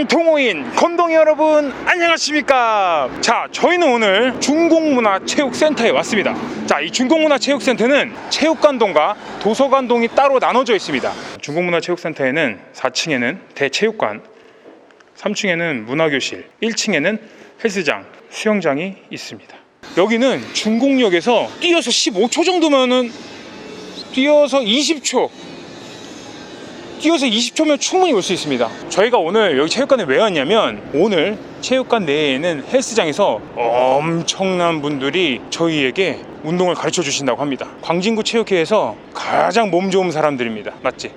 헬스장 동호인 건동이 여러분 안녕하십니까? 자 저희는 오늘 중공문화체육센터에 왔습니다. 자 이 중공문화체육센터는 체육관동과 도서관동이 따로 나눠져 있습니다. 중공문화체육센터에는 4층에는 대체육관 3층에는 문화교실 1층에는 헬스장 수영장이 있습니다. 여기는 중공역에서 뛰어서 15초 정도면은 뛰어서 20초 뛰어서 20초면 충분히 올 수 있습니다. 저희가 오늘 여기 체육관에 왜 왔냐면 오늘 체육관 내에는 헬스장에서 엄청난 분들이 저희에게 운동을 가르쳐 주신다고 합니다. 광진구 체육회에서 가장 몸 좋은 사람들입니다. 맞지?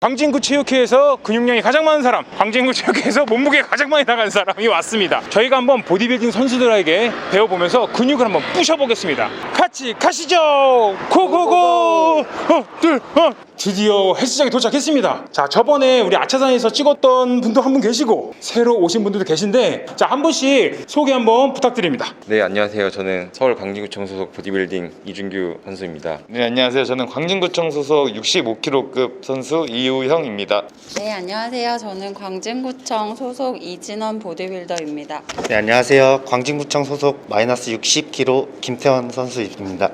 광진구 체육회에서 근육량이 가장 많은 사람, 광진구 체육회에서 몸무게가 가장 많이 나가는 사람이 왔습니다. 저희가 한번 보디빌딩 선수들에게 배워보면서 근육을 한번 부셔보겠습니다. 같이 가시죠! 고고고! 어, 둘, 어. 드디어 헬스장에 도착했습니다. 자, 저번에 우리 아차산에서 찍었던 분도 한 분 계시고 새로 오신 분들도 계신데 자, 한 분씩 소개 한번 부탁드립니다. 네 안녕하세요. 저는 서울 광진구청 소속 보디빌딩 이준규 선수입니다. 네 안녕하세요. 저는 광진구청 소속 65kg급 선수 이우형입니다. 네, 안녕하세요. 저는 광진구청 소속 이진원 보디빌더입니다. 네, 안녕하세요. 광진구청 소속 마이너스 60kg 김태원 선수입니다.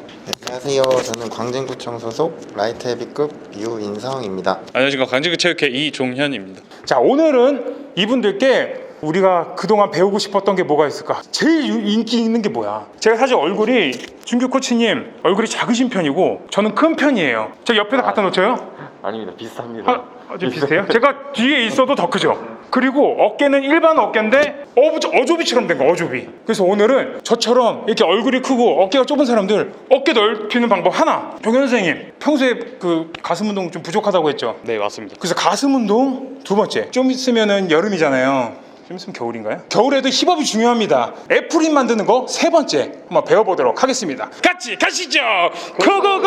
안녕하세요. 저는 광진구청 소속 라이트 헤비급 유인성입니다. 안녕하십니까 광진구 체육회 이종현입니다. 자 오늘은 이분들께 우리가 그동안 배우고 싶었던 게 뭐가 있을까? 제일 유- 인기 있는 게 뭐야? 제가 사실 얼굴이 준규 코치님 얼굴이 작으신 편이고 저는 큰 편이에요. 제가 옆에다 갖다 놓쳐요? 아닙니다. 비슷합니다. 아, 아, 좀 비슷해요? 제가 뒤에 있어도 더 크죠? 그리고 어깨는 일반 어깨인데 어부, 어조비처럼 된 거 어조비 그래서 오늘은 저처럼 이렇게 얼굴이 크고 어깨가 좁은 사람들 어깨 넓히는 방법 하나 병현 선생님 평소에 그 가슴 운동 좀 부족하다고 했죠? 네 맞습니다. 그래서 가슴 운동 두 번째 좀 있으면은 여름이잖아요 좀 있으면 겨울인가요? 겨울에도 힙업이 중요합니다 애프린 만드는 거 세 번째 한번 배워보도록 하겠습니다 같이 가시죠 고고고